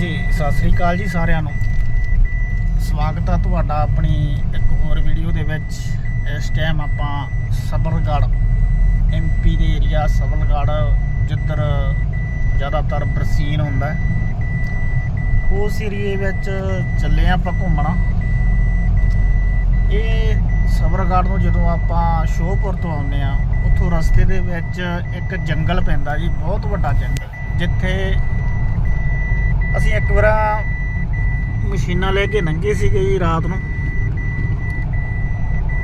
ਜੀ ਸਤਿ ਸ੍ਰੀ ਅਕਾਲ ਜੀ ਸਾਰਿਆਂ ਨੂੰ। ਸਵਾਗਤ ਆ ਤੁਹਾਡਾ ਆਪਣੀ ਇੱਕ ਹੋਰ ਵੀਡੀਓ ਦੇ ਵਿੱਚ। ਇਸ ਟਾਈਮ ਆਪਾਂ ਸਬਰਗੜ ਐਮਪੀ ਦੇ ਏਰੀਆ ਸਬਰਗੜ ਜਿੱਧਰ ਜ਼ਿਆਦਾਤਰ ਬਰਸੀਨ ਹੁੰਦਾ ਉਸ ਏਰੀਏ ਵਿੱਚ ਚੱਲੇ ਹਾਂ ਆਪਾਂ ਘੁੰਮਣਾ। ਇਹ ਸਬਰਗੜ ਨੂੰ ਜਦੋਂ ਆਪਾਂ ਸ਼ੋਪੁਰ ਤੋਂ ਆਉਂਦੇ ਆ ਉੱਥੋਂ ਰਸਤੇ ਦੇ ਵਿੱਚ ਇੱਕ ਜੰਗਲ ਪੈਂਦਾ ਜੀ, ਬਹੁਤ ਵੱਡਾ ਜੰਗਲ। ਜਿੱਥੇ ਅਸੀਂ ਇੱਕ ਵਾਰ ਮਸ਼ੀਨਾਂ ਲੈ ਕੇ ਲੰਘੇ ਸੀਗੇ ਜੀ ਰਾਤ ਨੂੰ।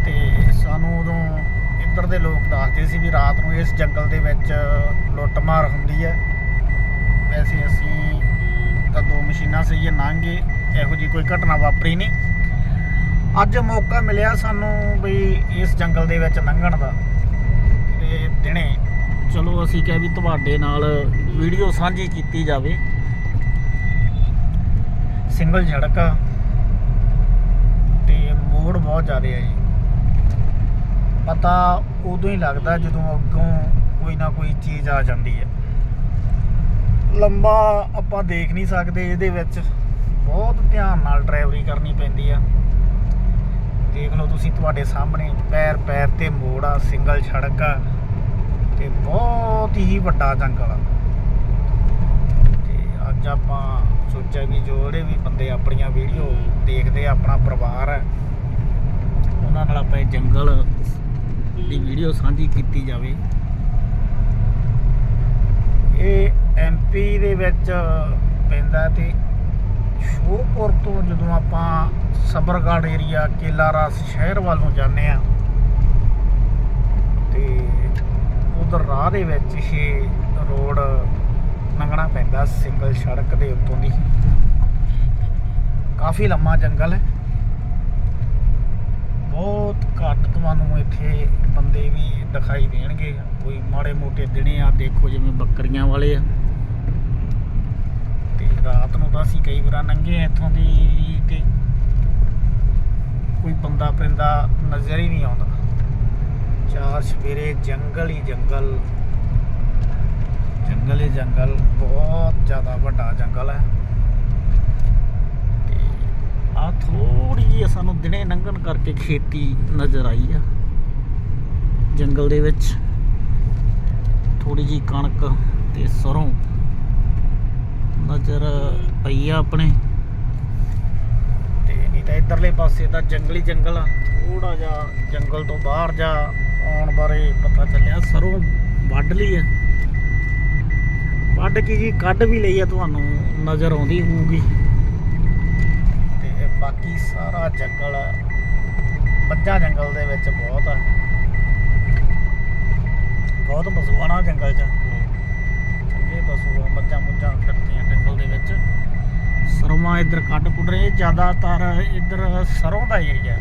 ਤੇ ਸਾਨੂੰ ਉਦੋਂ ਇੱਧਰ ਦੇ ਲੋਕ ਦੱਸਦੇ ਸੀ ਵੀ ਰਾਤ ਨੂੰ ਇਸ ਜੰਗਲ ਦੇ ਵਿੱਚ ਲੁੱਟਮਾਰ ਹੁੰਦੀ ਹੈ। ਵੈਸੇ ਅਸੀਂ ਤਾਂ ਦੋ ਮਸ਼ੀਨਾਂ ਸਹੀਏ ਲੰਘੇ, ਇਹੋ ਜੀ ਕੋਈ ਘਟਨਾ ਵਾਪਰੀ ਨਹੀਂ। ਅੱਜ ਮੌਕਾ ਮਿਲਿਆ ਸਾਨੂੰ ਵੀ ਇਸ ਜੰਗਲ ਦੇ ਵਿੱਚ ਲੰਘਣ ਦਾ। ਤੇ ਦਿਨੇ ਚਲੋ ਅਸੀਂ ਕਿਹਾ ਵੀ ਤੁਹਾਡੇ ਨਾਲ ਵੀਡੀਓ ਸਾਂਝੀ ਕੀਤੀ ਜਾਵੇ। ਸਿੰਗਲ ਝੜਕ ਆ ਤੇ ਮੋੜ ਬਹੁਤ ਜ਼ਿਆਦਾ ਹੈ ਜੀ। ਪਤਾ ਉਦੋਂ ਹੀ ਲੱਗਦਾ ਜਦੋਂ ਅੱਗੋਂ ਕੋਈ ਨਾ ਕੋਈ ਚੀਜ਼ ਆ ਜਾਂਦੀ ਹੈ। ਲੰਬਾ ਆਪਾਂ ਦੇਖ ਨਹੀਂ ਸਕਦੇ, ਇਹਦੇ ਵਿੱਚ ਬਹੁਤ ਧਿਆਨ ਨਾਲ ਡਰਾਈਵਰੀ ਕਰਨੀ ਪੈਂਦੀ ਆ। ਦੇਖ ਲਓ ਤੁਸੀਂ ਤੁਹਾਡੇ ਸਾਹਮਣੇ ਪੈਰ ਪੈਰ ਤੇ ਮੋੜ ਆ, ਸਿੰਗਲ ਸੜਕ ਆ ਤੇ ਬਹੁਤ ਹੀ ਵੱਡਾ ਜੰਗਲ ਆ। ਅੱਜ ਆਪਾਂ ਸੋਚਿਆ ਵੀ ਜਿਹੜੇ ਵੀ ਬੰਦੇ ਆਪਣੀਆਂ ਵੀਡੀਓ ਦੇਖਦੇ ਆਪਣਾ ਪਰਿਵਾਰ ਹੈ, ਉਹਨਾਂ ਨਾਲ ਆਪਾਂ ਇਹ ਜੰਗਲ ਦੀ ਵੀਡੀਓ ਸਾਂਝੀ ਕੀਤੀ ਜਾਵੇ। ਇਹ ਐਮਪੀ ਦੇ ਵਿੱਚ ਪੈਂਦਾ ਤੇ ਸ਼ੋਪੁਰ ਤੋਂ ਜਦੋਂ ਆਪਾਂ ਸਬਰਗੜ ਏਰੀਆ ਕੇਲਾਰਾਸ ਸ਼ਹਿਰ ਵੱਲ ਨੂੰ ਜਾਂਦੇ ਆ ਤੇ ਉਧਰ ਰਾਹ ਦੇ ਵਿੱਚ ਇਹ ਰੋਡ ਲੰਘਣਾ ਪੈਂਦਾ ਸਿੰਗਲ ਸੜਕ ਦੇ ਉੱਤੋਂ ਦੀ। ਕਾਫੀ ਲੰਮਾ ਜੰਗਲ ਹੈ। ਬਹੁਤ ਘੱਟ ਤੁਹਾਨੂੰ ਇੱਥੇ ਬੰਦੇ ਵੀ ਦਿਖਾਈ ਦੇਣਗੇ। ਕੋਈ ਮਾੜੇ ਮੋਟੇ ਦਿਨੇ ਆ, ਦੇਖੋ ਜਿਵੇਂ ਬੱਕਰੀਆਂ ਵਾਲੇ ਆ। ਤੇ ਰਾਤ ਨੂੰ ਤਾਂ ਅਸੀਂ ਕਈ ਵਾਰ ਨੰਗੇ ਇੱਥੋਂ ਦੀ ਤੇ ਕੋਈ ਬੰਦਾ ਪਰਿੰਦਾ ਨਜ਼ਰ ਹੀ ਨਹੀਂ ਆਉਂਦਾ। ਚਾਰ ਸਵੇਰੇ ਜੰਗਲ ਹੀ ਜੰਗਲ। ਜੰਗਲ ਹੀ ਜੰਗਲ, ਬਹੁਤ ਜ਼ਿਆਦਾ ਵੱਡਾ ਜੰਗਲ ਹੈ। ਤੇ ਆ ਥੋੜੀ ਜਿਹੀ ਸਾਨੂੰ ਦਿਨੇ ਲੰਘਣ ਕਰਕੇ ਖੇਤੀ ਨਜ਼ਰ ਆਈ ਆ। ਜੰਗਲ ਦੇ ਵਿੱਚ ਥੋੜੀ ਜੀ ਕਣਕ ਤੇ ਸਰੋਂ ਨਜ਼ਰ ਪਈ ਆ ਆਪਣੇ। ਤੇ ਨਹੀਂ ਤਾਂ ਇਧਰਲੇ ਪਾਸੇ ਤਾਂ ਜੰਗਲੀ ਜੰਗਲ ਆ। ਥੋੜਾ ਜਿਹਾ ਜੰਗਲ ਤੋਂ ਬਾਹਰ ਜਾ ਆਉਣ ਬਾਰੇ ਪਤਾ ਚੱਲਿਆ, ਸਰੋਂ ਵੱਢ ਲਈ ਆ ਵੱਢ ਕੇ ਜੀ, ਕੱਢ ਵੀ ਲਈ ਆ ਤੁਹਾਨੂੰ, ਨਜ਼ਰ ਆਉਂਦੀ ਹੋਊਗੀ। ਤੇ ਬਾਕੀ ਸਾਰਾ ਜੰਗਲ ਬੱਜਾ ਜੰਗਲ ਦੇ ਵਿੱਚ ਬਹੁਤ ਆ। ਬਹੁਤ ਪਸ਼ੂਆਣਾ ਜੰਗਲ 'ਚ। ਚੰਗੇ ਪਸ਼ੂ ਆ, ਮੱਝਾਂ ਮੁੱਝਾਂ ਫਿਰਦੀਆਂ ਜੰਗਲ ਦੇ ਵਿੱਚ। ਸਰੋਂ ਇੱਧਰ ਕੱਢ ਕੁੱਢ ਰਹੇ, ਜ਼ਿਆਦਾਤਰ ਇੱਧਰ ਸਰੋਂ ਦਾ ਏਰੀਆ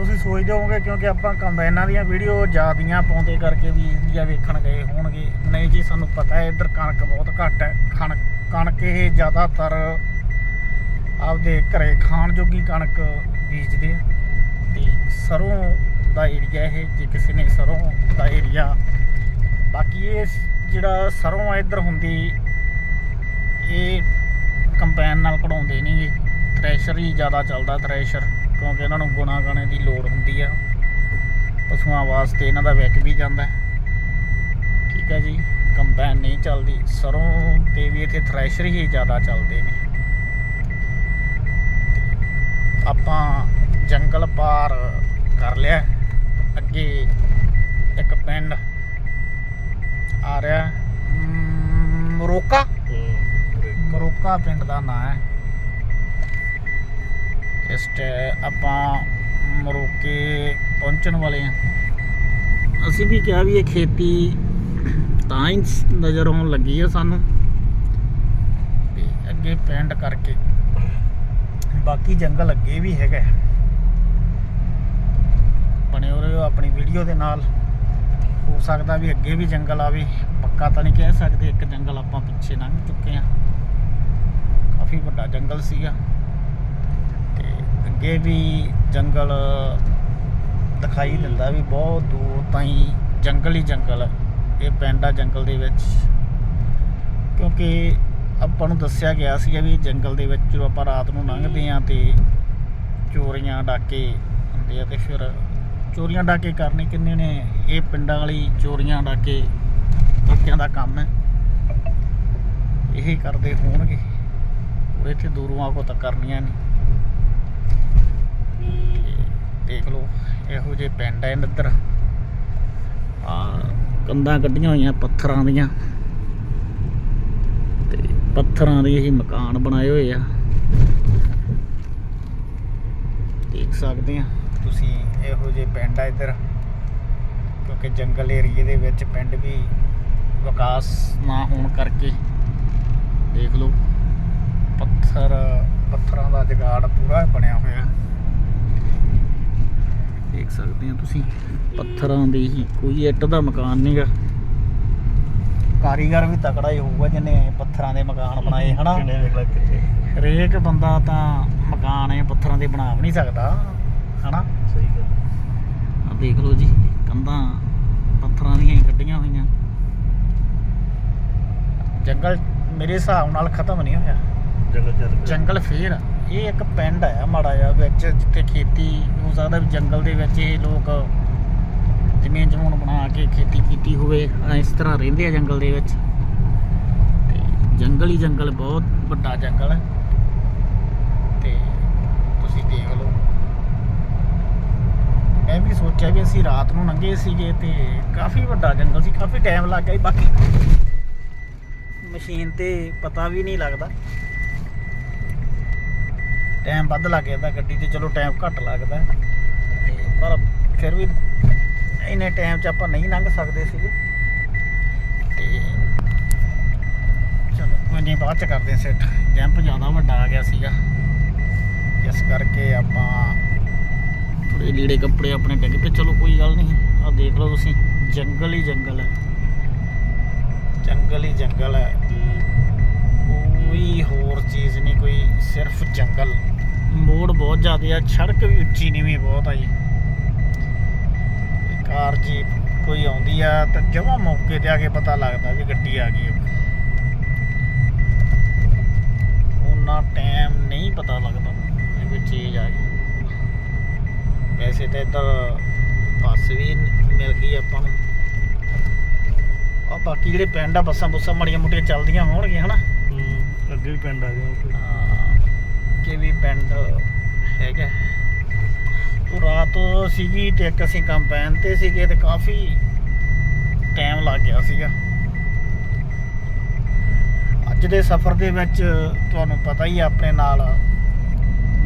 ਤੁਸੀਂ ਸੋਚਦੇ ਹੋਵੋਗੇ ਕਿਉਂਕਿ ਆਪਾਂ ਕੰਬਾਈਨਾਂ ਦੀਆਂ ਵੀਡੀਓ ਜ਼ਿਆਦੀਆਂ ਪਾਉਂਦੇ ਕਰਕੇ ਵੀ ਇੰਡੀਆ ਵੇਖਣ ਗਏ ਹੋਣਗੇ। ਨਹੀਂ ਜੀ, ਸਾਨੂੰ ਪਤਾ ਹੈ, ਇੱਧਰ ਕਣਕ ਬਹੁਤ ਘੱਟ ਹੈ। ਕਣਕ ਕਣਕ ਇਹ ਜ਼ਿਆਦਾਤਰ ਆਪਦੇ ਘਰੇ ਖਾਣ ਜੋਗੀ ਕਣਕ ਬੀਜਦੇ ਆ। ਤੇ ਸਰੋਂ ਦਾ ਏਰੀਆ ਇਹ, ਜੇ ਕਿਸੇ ਨੇ ਸਰੋਂ ਦਾ ਏਰੀਆ ਬਾਕੀ ਇਹ ਜਿਹੜਾ ਸਰੋਂ ਆ, ਇੱਧਰ ਹੁੰਦੀ, ਇਹ ਕੰਪੈਨ ਨਾਲ ਕਢਾਉਂਦੇ ਨਹੀਂ ਜੀ ਥ੍ਰੈਸ਼ਰ ਹੀ ਜ਼ਿਆਦਾ ਚੱਲਦਾ ਥ੍ਰੈਸ਼ਰ ਕਿਉਂਕਿ ਇਹਨਾਂ ਨੂੰ ਗੁਣਾ ਗਾਣੇ ਦੀ ਲੋੜ ਹੁੰਦੀ ਆ। ਪਸ਼ੂਆਂ ਵਾਸਤੇ ਇਹਨਾਂ ਦਾ ਵਿਕ ਵੀ ਜਾਂਦਾ ਹੈ। ਠੀਕ ਹੈ ਜੀ ਕੰਪੈਨ ਨਹੀਂ ਚੱਲਦੀ ਸਰੋਂ ਤੇ ਵੀ ਇੱਥੇ ਥ੍ਰੈਸ਼ਰ ਹੀ ਜ਼ਿਆਦਾ ਚੱਲਦੇ ਨੇ। ਆਪਾਂ ਜੰਗਲ ਪਾਰ ਕਰ ਲਿਆ ਅੱਗੇ ਇੱਕ ਪਿੰਡ ਆ ਰਿਹਾ ਮਰੋਕਾ। ਮਰੋਕਾ ਪਿੰਡ ਦਾ ਨਾਂ ਹੈ। ਜਸਟ ਆਪਾਂ ਮਰੋਕੇ ਪਹੁੰਚਣ ਵਾਲੇ ਆ ਅਸੀਂ ਵੀ ਕਿਹਾ ਵੀ ਇਹ ਖੇਤੀ ਤਾਂ ਹੀ ਨਜ਼ਰ ਆਉਣ ਲੱਗੀ ਆ ਸਾਨੂੰ। ਤੇ ਅੱਗੇ ਪੈਂਡ ਕਰਕੇ। ਬਾਕੀ ਜੰਗਲ ਅੱਗੇ ਵੀ ਹੈਗਾ ਬਣੇ ਹੋ ਰਹੇ ਹੋ ਆਪਣੀ ਵੀਡੀਓ ਦੇ ਨਾਲ। ਹੋ ਸਕਦਾ ਵੀ ਅੱਗੇ ਵੀ ਜੰਗਲ ਆਵੇ। ਪੱਕਾ ਤਾਂ ਨਹੀਂ ਕਹਿ ਸਕਦੇ, ਇੱਕ ਜੰਗਲ ਆਪਾਂ ਪਿੱਛੇ ਲੰਘ ਚੁੱਕੇ ਆ ਕਾਫੀ ਵੱਡਾ ਜੰਗਲ ਸੀਗਾ। ਅੱਗੇ ਵੀ ਜੰਗਲ ਦਿਖਾਈ ਦਿੰਦਾ ਵੀ ਬਹੁਤ ਦੂਰ ਤਾਈਂ ਜੰਗਲ ਹੀ ਜੰਗਲ ਇਹ ਪਿੰਡ ਆ ਜੰਗਲ ਦੇ ਵਿੱਚ। ਕਿਉਂਕਿ ਆਪਾਂ ਨੂੰ ਦੱਸਿਆ ਗਿਆ ਸੀਗਾ ਵੀ ਜੰਗਲ ਦੇ ਵਿੱਚ ਜੋ ਆਪਾਂ ਰਾਤ ਨੂੰ ਲੰਘਦੇ ਆ ਤੇ ਚੋਰੀਆਂ ਡਾਕੇ ਹੁੰਦੇ ਆ ਤੇ ਫਿਰ ਚੋਰੀਆਂ ਡਾਕੇ ਕਰਨੇ ਕਿੰਨੇ ਨੇ? ਇਹ ਪਿੰਡਾਂ ਵਾਲੀ ਚੋਰੀਆਂ ਡਾਕੇ ਲੋਕਾਂ ਦਾ ਕੰਮ ਹੈ। ਇਹ ਕਰਦੇ ਹੋਣਗੇ। ਉਹ ਇੱਥੇ ਦੂਰੋਂ ਆ ਕੋ ਤਾਂ ਕਰਨੀਆਂ ਨਹੀਂ। ਦੇਖ ਲਓ ਇਹੋ ਜਿਹੇ ਪਿੰਡ ਐ ਇੱਧਰ ਆ ਕੰਧਾਂ ਕੱਢੀਆਂ ਹੋਈਆਂ ਪੱਥਰਾਂ ਦੀਆਂ। ਤੇ ਪੱਥਰਾਂ ਦੇ ਹੀ ਮਕਾਨ ਬਣਾਏ ਹੋਏ ਆ। ਦੇਖ ਸਕਦੇ ਆ। ਤੁਸੀਂ ਇਹੋ ਜਿਹੇ ਪਿੰਡ ਆ ਇੱਧਰ ਕਿਉਂਕਿ ਜੰਗਲ ਏਰੀਏ ਦੇ ਵਿੱਚ ਪਿੰਡ ਵੀ ਵਿਕਾਸ ਨਾ ਹੋਣ ਕਰਕੇ ਦੇਖ ਲਓ ਪੱਥਰ ਪੱਥਰਾਂ ਦਾ ਜਗਾੜ ਪੂਰਾ ਬਣਿਆ ਹੋਇਆ। ਦੇਖ ਸਕਦੇ ਆ ਤੁਸੀਂ। ਪੱਥਰਾਂ ਦੀ ਹੀ ਕੋਈ ਇੱਟ ਦਾ ਮਕਾਨ ਨਹੀਂਗਾ ਕਾਰੀਗਰ ਵੀ ਤਕੜਾ ਹੀ ਹੋਊਗਾ ਜਿਹਨੇ ਪੱਥਰਾਂ ਦੇ ਮਕਾਨ ਬਣਾਏ ਹਨਾ? ਹਰੇਕ ਬੰਦਾ ਤਾਂ ਮਕਾਨ ਇਹ ਪੱਥਰਾਂ ਦੇ ਬਣਾ ਵੀ ਨਹੀਂ ਸਕਦਾ ਹਨਾ? ਸਹੀ ਗੱਲ। ਆ ਦੇਖ ਲਓ ਜੀ ਕੰਧਾਂ ਪੱਥਰਾਂ ਦੀਆਂ ਹੀ ਕੱਢੀਆਂ ਹੋਈਆਂ। ਜੰਗਲ ਮੇਰੇ ਹਿਸਾਬ ਨਾਲ ਖਤਮ ਨਹੀਂ ਹੋਇਆ। ਜੰਗਲ ਫੇਰ। ਆ। ਇਹ ਇੱਕ ਪਿੰਡ ਆ ਮਾੜਾ ਜਿਹਾ, ਵਿੱਚ ਜਿੱਥੇ ਖੇਤੀ, ਹੋ ਸਕਦਾ ਵੀ ਜੰਗਲ ਦੇ ਵਿੱਚ ਇਹ ਲੋਕ ਜ਼ਮੀਨ ਜਮੂਨ ਬਣਾ ਕੇ ਖੇਤੀ ਕੀਤੀ ਹੋਵੇ ਇਸ ਤਰ੍ਹਾਂ ਰਹਿੰਦੇ ਆ ਜੰਗਲ ਦੇ ਵਿੱਚ। ਤੇ ਜੰਗਲ ਹੀ ਜੰਗਲ, ਬਹੁਤ ਵੱਡਾ ਜੰਗਲ ਹੈ। ਤੇ ਤੁਸੀਂ ਦੇਖ ਲਓ। ਮੈਂ ਵੀ ਸੋਚਿਆ ਵੀ ਅਸੀਂ ਰਾਤ ਨੂੰ ਲੰਘੇ ਸੀਗੇ ਤੇ ਕਾਫੀ ਵੱਡਾ ਜੰਗਲ ਸੀ, ਕਾਫੀ ਟਾਈਮ ਲੱਗ ਗਿਆ ਸੀ। ਬਾਕੀ ਮਸ਼ੀਨ ਤੇ ਪਤਾ ਵੀ ਨਹੀਂ ਲੱਗਦਾ। ਟਾਈਮ ਵੱਧ ਲੱਗ ਜਾਂਦਾ ਗੱਡੀ ਤੇ, ਚਲੋ ਟਾਈਮ ਘੱਟ ਲੱਗਦਾ। ਤੇ ਪਰ ਫਿਰ ਵੀ ਇੰਨੇ ਟਾਈਮ 'ਚ ਆਪਾਂ ਨਹੀਂ ਲੰਘ ਸਕਦੇ ਸੀਗੇ। ਤੇ ਚਲੋ, ਕੋਈ ਨਹੀਂ, ਬਾਅਦ 'ਚ ਕਰਦੇ ਸੈੱਟ ਜੈਂਪ ਜ਼ਿਆਦਾ ਵੱਡਾ ਆ ਗਿਆ ਸੀਗਾ। ਇਸ ਕਰਕੇ ਆਪਾਂ ਥੋੜੇ ਲੀੜੇ ਕੱਪੜੇ ਆਪਣੇ ਡਿੱਗ ਪਏ। ਚਲੋ, ਕੋਈ ਗੱਲ ਨਹੀਂ। ਆ ਦੇਖ ਲਓ ਤੁਸੀਂ, ਜੰਗਲ ਹੀ ਜੰਗਲ ਹੈ। ਜੰਗਲ ਹੀ ਜੰਗਲ ਹੈ। ਕੋਈ ਹੋਰ ਚੀਜ਼ ਨਹੀਂ, ਕੋਈ ਸਿਰਫ ਜੰਗਲ। ਮੋੜ ਬਹੁਤ ਜ਼ਿਆਦਾ ਆ ਸੜਕ ਵੀ ਉੱਚੀ ਨੀਵੀਂ ਬਹੁਤ ਆ ਜੀ। ਕਾਰ ਜੀ ਕੋਈ ਆਉਂਦੀ ਆ ਤਾਂ ਜਮਾ ਮੌਕੇ ਤੇ ਆ ਕੇ ਪਤਾ ਲੱਗਦਾ ਵੀ ਗੱਡੀ ਆ ਗਈ। ਉਹਨਾਂ ਟਾਈਮ ਨਹੀਂ ਪਤਾ ਲੱਗਦਾ ਵੀ ਚੀਜ਼ ਆ ਗਈ। ਵੈਸੇ ਤਾਂ ਇੱਧਰ ਬੱਸ ਵੀ ਮਿਲ ਗਈ ਆਪਾਂ ਨੂੰ। ਆ ਬਾਕੀ ਜਿਹੜੇ ਪਿੰਡ ਆ ਬੱਸਾਂ ਬੁੱਸਾਂ ਮਾੜੀਆਂ ਮੋਟੀਆਂ ਚੱਲਦੀਆਂ ਹੋਣਗੀਆਂ ਹਨਾ? ਅੱਗੇ ਵੀ ਪਿੰਡ ਆ ਗਿਆ। ਪਿੰਡ ਹੈਗਾ। ਉਹ ਰਾਤ ਸੀਗੀ ਤੇ ਇੱਕ ਅਸੀਂ ਕੰਪੈਨ ਤੇ ਸੀਗੇ ਤੇ ਕਾਫੀ ਟਾਈਮ ਲੱਗ ਗਿਆ ਸੀਗਾ। ਅੱਜ ਦੇ ਸਫ਼ਰ ਦੇ ਵਿੱਚ ਤੁਹਾਨੂੰ ਪਤਾ ਹੀ ਆ ਆਪਣੇ ਨਾਲ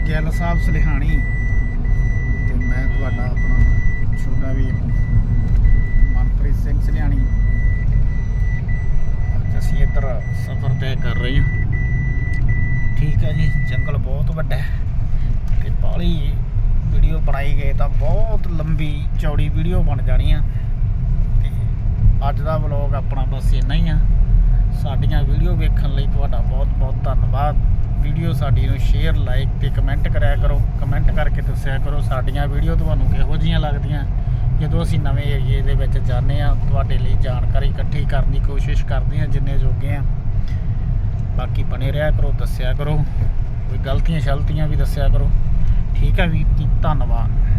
ਗਿੱਲ ਸਾਹਿਬ ਸਲਿਹਾਣੀ ਤੇ ਮੈਂ ਤੁਹਾਡਾ ਆਪਣਾ ਛੋਟਾ ਵੀਰ ਮਨਪ੍ਰੀਤ ਸਿੰਘ ਸਲਿਹਾਣੀ। ਅੱਜ ਅਸੀਂ ਇੱਧਰ ਸਫ਼ਰ ਤੈਅ ਕਰ ਰਹੇ ਹਾਂ। ਠੀਕ ਹੈ ਜੀ, ਜੰਗਲ ਬਹੁਤ ਵੱਡਾ ਹੈ ਤੇ ਬਾਹਲੀ ਵੀਡੀਓ ਬਣਾਈ ਗਏ ਤਾਂ ਬਹੁਤ ਲੰਬੀ ਚੌੜੀ ਵੀਡੀਓ ਬਣ ਜਾਣੀ ਆ। ਤੇ ਅੱਜ ਦਾ ਵਲੌਗ ਆਪਣਾ ਬਸ ਇੰਨਾ ਹੀ ਆ। ਸਾਡੀਆਂ ਵੀਡੀਓ ਵੇਖਣ ਲਈ ਤੁਹਾਡਾ ਬਹੁਤ ਬਹੁਤ ਧੰਨਵਾਦ। ਵੀਡੀਓ ਸਾਡੀ ਨੂੰ ਸ਼ੇਅਰ ਲਾਈਕ ਤੇ ਕਮੈਂਟ ਕਰਿਆ ਕਰੋ। ਕਮੈਂਟ ਕਰਕੇ ਦੱਸਿਆ ਕਰੋ ਸਾਡੀਆਂ ਵੀਡੀਓ ਤੁਹਾਨੂੰ ਕਿਹੋ ਜੀਆਂ ਲੱਗਦੀਆਂ। ਜਦੋਂ ਅਸੀਂ ਨਵੇਂ ਏਰੀਏ ਦੇ ਵਿੱਚ ਜਾਂਦੇ ਆ, ਤੁਹਾਡੇ ਲਈ ਜਾਣਕਾਰੀ ਇਕੱਠੀ ਕਰਨ ਦੀ ਕੋਸ਼ਿਸ਼ ਕਰਦੇ ਆ, ਜਿੰਨੇ ਜੋਗੇ ਆ। ਬਾਕੀ ਬਣੇ ਰਿਹਾ ਕਰੋ, ਦੱਸਿਆ ਕਰੋ। ਕੋਈ ਗਲਤੀਆਂ ਸ਼ਲਤੀਆਂ ਵੀ ਦੱਸਿਆ ਕਰੋ। ਠੀਕ ਹੈ ਵੀ ਧੰਨਵਾਦ।